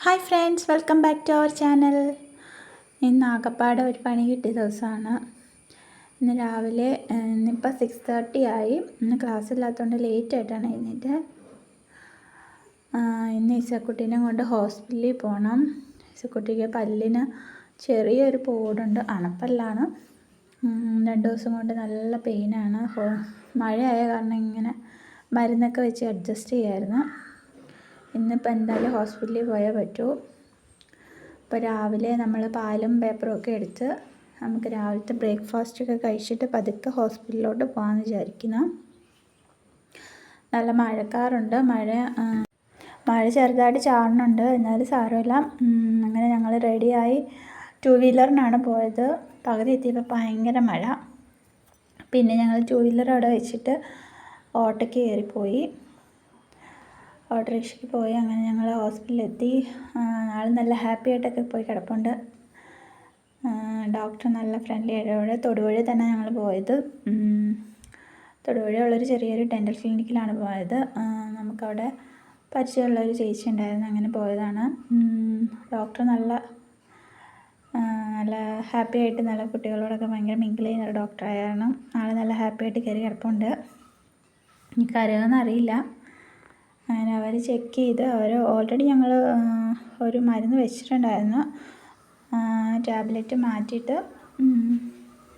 Hi friends welcome back to our channel ഇന്ന് ആകപ്പാടെ ഒരു പണി കിട്ടിയ ദിവസമാണ്. ഇന്ന് രാവിലെ ഇന്നിപ്പോൾ സിക്സ് തേർട്ടി ആയി. ഇന്ന് ക്ലാസ് ഇല്ലാത്തതുകൊണ്ട് ലേറ്റ് ആയിട്ടാണ് എഴുന്നേറ്റ്. ആഹ്, ഇന്ന് ഇസക്കുട്ടീനെ കൊണ്ട് ഹോസ്പിറ്റലിൽ പോകണം ഇസക്കുട്ടിക്ക് പല്ലിന് ചെറിയൊരു പോടുണ്ട്. അണപ്പല്ലാണ്. രണ്ട് ദിവസം കൊണ്ട് നല്ല പെയിനാണ് മഴയായ കാരണം ഇങ്ങനെ മരുന്നൊക്കെ വെച്ച് അഡ്ജസ്റ്റ് ചെയ്യായിരുന്നു. ഇന്നിപ്പോൾ എന്തായാലും ഹോസ്പിറ്റലിൽ പോയേ പറ്റൂ. അപ്പോൾ രാവിലെ നമ്മൾ പാലും പേപ്പറും ഒക്കെ എടുത്ത് നമുക്ക് രാവിലത്തെ ബ്രേക്ക്ഫാസ്റ്റ് ഒക്കെ കഴിച്ചിട്ട് പതുക്കെ ഹോസ്പിറ്റലിലോട്ട് പോകാമെന്ന് വിചാരിക്കുന്നു. നല്ല മഴക്കാറുണ്ട്. മഴ മഴ ചെറുതായിട്ട് ചാടുന്നുണ്ട് എന്നാലും സാരമില്ല. അങ്ങനെ ഞങ്ങൾ റെഡിയായി. ടു വീലറിനാണ് പോയത്. പകുതി എത്തിയപ്പോൾ ഭയങ്കര മഴ. പിന്നെ ഞങ്ങൾ ടു വീലർ അവിടെ വെച്ചിട്ട് ഓട്ടോയ്ക്ക് കയറിപ്പോയി. ഓട്ടോറിക്ഷയ്ക്ക് പോയി അങ്ങനെ ഞങ്ങൾ ഹോസ്പിറ്റലിലെത്തി. ആൾ നല്ല ഹാപ്പി ആയിട്ടൊക്കെ പോയി കിടപ്പുണ്ട്. ഡോക്ടർ നല്ല ഫ്രണ്ട്ലി ആയിട്ട് തൊടുവഴി തന്നെ ഞങ്ങൾ പോയത്. ഉം, തൊടുപുഴയുള്ളൊരു ചെറിയൊരു ഡെന്റൽ ക്ലിനിക്കിലാണ് പോയത്. നമുക്കവിടെ പരിചയമുള്ള ഒരു ചേച്ചി ഉണ്ടായിരുന്നു അങ്ങനെ പോയതാണ്. ഡോക്ടർ നല്ല നല്ല ഹാപ്പി ആയിട്ട് നല്ല കുട്ടികളോടൊക്കെ ഭയങ്കര മിങ്കിൾ ചെയ്യുന്ന ഒരു ഡോക്ടറായിരുന്നു. ആൾ നല്ല ഹാപ്പി ആയിട്ട് കയറി കിടപ്പുണ്ട്. എനിക്ക് അറിയാമെന്ന് അറിയില്ല. അങ്ങനെ അവർ ചെക്ക് ചെയ്ത് അവർ ഓൾറെഡി ഞങ്ങൾ ഒരു മരുന്ന് വെച്ചിട്ടുണ്ടായിരുന്നു. ടാബ്ലറ്റ് മാറ്റിയിട്ട്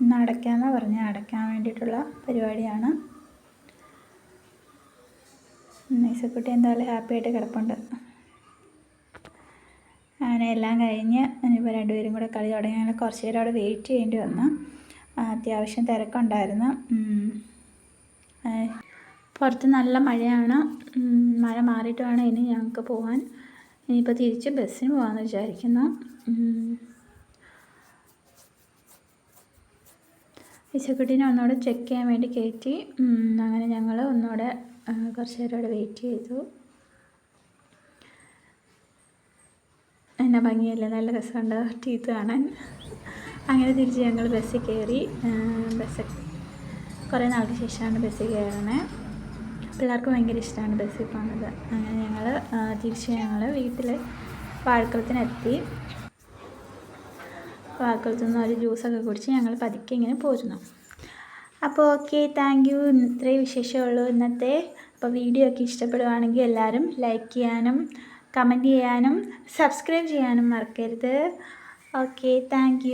ഇന്ന് അടയ്ക്കാമെന്നാണ് പറഞ്ഞത് അടയ്ക്കാൻ വേണ്ടിയിട്ടുള്ള പരിപാടിയാണ്. നൈസക്കുട്ടി എന്തായാലും ഹാപ്പി ആയിട്ട് കിടപ്പുണ്ട്. അങ്ങനെ എല്ലാം കഴിഞ്ഞ് ഇനിയിപ്പോൾ രണ്ടുപേരും കൂടെ കളി തുടങ്ങി. അങ്ങനെ കുറച്ച് നേരം അവിടെ വെയിറ്റ് ചെയ്യേണ്ടി വന്നു. അത്യാവശ്യം തിരക്കുണ്ടായിരുന്നു. പുറത്ത് നല്ല മഴയാണ്. മഴ മാറിയിട്ട് വേണം ഇനി ഞങ്ങൾക്ക് പോകാൻ ഇനിയിപ്പോൾ തിരിച്ച് ബസ്സിന് പോകാമെന്ന് വിചാരിക്കുന്നു. വിശക്കുട്ടീനെ ഒന്നുകൂടെ ചെക്ക് ചെയ്യാൻ വേണ്ടി കയറ്റി അങ്ങനെ ഞങ്ങൾ ഒന്നുകൂടെ കുറച്ച് നേരം വെയിറ്റ് ചെയ്തു. എന്നാ ഭംഗിയല്ലേ? നല്ല രസമുണ്ട് ടീത്ത് കാണാൻ. അങ്ങനെ തിരിച്ച് ഞങ്ങൾ ബസ്സിൽ കയറി ബസ് കുറേ നാൾക്ക് ശേഷമാണ് ബസ്സിൽ കയറണേ പിള്ളേർക്ക് ഭയങ്കര ഇഷ്ടമാണ് ബസ്സിൽ പോകുന്നത് അങ്ങനെ ഞങ്ങൾ തിരിച്ച് ഞങ്ങൾ വീട്ടിൽ വാഴക്കുളത്തിനെത്തി. വാഴക്കുളത്തു നിന്ന് ഒരു ജ്യൂസൊക്കെ കുടിച്ച് ഞങ്ങൾ പതുക്കെ ഇങ്ങനെ പോരുന്നു. അപ്പോൾ ഓക്കെ താങ്ക് യു ഇത്രയും വിശേഷമുള്ളൂ ഇന്നത്തെ. അപ്പോൾ വീഡിയോ ഒക്കെ ഇഷ്ടപ്പെടുവാണെങ്കിൽ എല്ലാവരും ലൈക്ക് ചെയ്യാനും കമന്റ് ചെയ്യാനും സബ്സ്ക്രൈബ് ചെയ്യാനും മറക്കരുത്. Okay thank